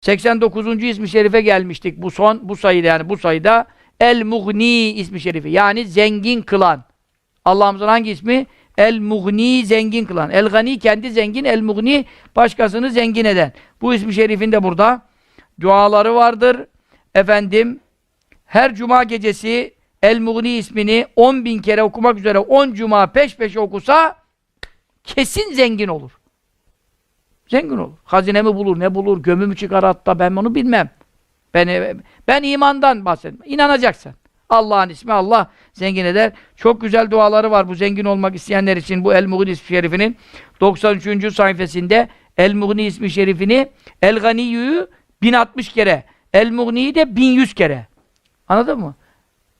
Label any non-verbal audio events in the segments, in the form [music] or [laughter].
89. ismi şerife gelmiştik. Bu son bu sayıda yani bu sayıda El Mughni ismi şerifi. Yani zengin kılan. Allah'ımızın hangi ismi? El Mughni zengin kılan. El Gani kendi zengin, El Mughni başkasını zengin eden. Bu ismi şerifin de burada duaları vardır. Efendim her cuma gecesi El Mughni ismini 10 bin kere okumak üzere 10 cuma peş peşe okusa kesin zengin olur. Zengin olur. Hazinemi bulur, ne bulur, gömümü çıkar hatta ben onu bilmem. Ben, ben imandan bahsetmem. İnanacaksın. Allah'ın ismi Allah zengin eder. Çok güzel duaları var bu zengin olmak isteyenler için bu El-Mughni ismi şerifinin 93. sayfasında El-Mughni ismi şerifini El-Ganiyyu'yu 1060 kere El-Mughni'yi de 1100 kere. Anladın mı?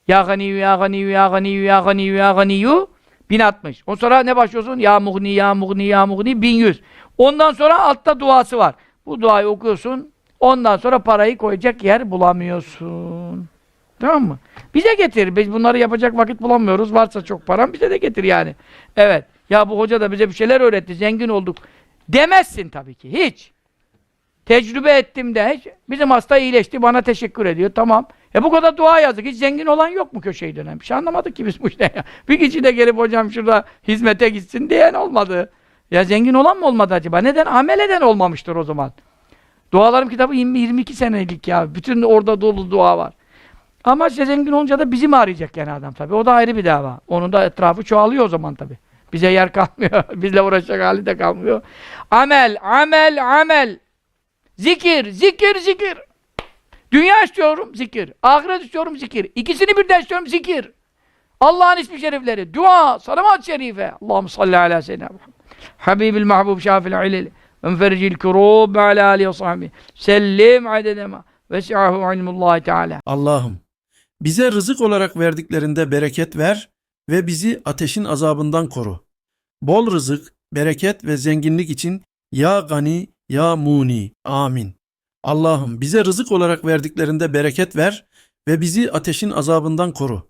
Ya ganiyyu ya ganiyyu ya ganiyyu ya ganiyyu ya ganiyyu 1060. O sonra ne başlıyorsun? Ya mughni ya mughni ya mughni 1100. Ondan sonra altta duası var. Bu duayı okuyorsun. Ondan sonra parayı koyacak yer bulamıyorsun. Tamam mı? Bize getir. Biz bunları yapacak vakit bulamıyoruz. Varsa çok param bize de getir yani. Evet. Ya bu hoca da bize bir şeyler öğretti. Zengin olduk. Demezsin tabii ki. Hiç. Tecrübe ettim de hiç. Bizim hasta iyileşti. Bana teşekkür ediyor. Tamam. E bu kadar dua yazdık. Hiç zengin olan yok mu köşeyi dönen? Bir şey anlamadık ki biz bu işte. Bir kişi de gelip hocam şurada hizmete gitsin diyen olmadı. Ya zengin olan mı olmadı acaba? Neden? Amel eden olmamıştır o zaman. Dualarım kitabı 20, 22 senelik ya. Bütün orada dolu dua var. Ama işte zengin olunca da bizi mi arayacak yani adam tabii. O da ayrı bir dava. Onun da etrafı çoğalıyor o zaman tabii. Bize yer kalmıyor. [laughs] Bizle uğraşacak hali de kalmıyor. Amel, amel, amel. Zikir, zikir, zikir. Dünya istiyorum, zikir. Ahiret istiyorum, zikir. İkisini birden istiyorum, zikir. Allah'ın ismi şerifleri, dua, salavat şerife. Allahümme salli ala seyyidina. Habibil mahbub şafil ilil. Enfericil kurub ala alihi ve sahbihi. Sellim adedema. Vesi'ahu ilmullahi teala. Allah'ım bize rızık olarak verdiklerinde bereket ver ve bizi ateşin azabından koru. Bol rızık, bereket ve zenginlik için ya gani ya muni. Amin. Allah'ım bize rızık olarak verdiklerinde bereket ver ve bizi ateşin azabından koru.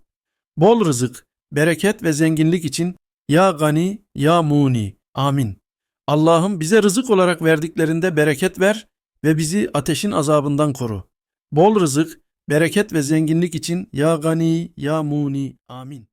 Bol rızık, bereket ve zenginlik için ya gani ya muni. Amin. Allah'ım bize rızık olarak verdiklerinde bereket ver ve bizi ateşin azabından koru. Bol rızık, bereket ve zenginlik için ya gani ya muni. Amin.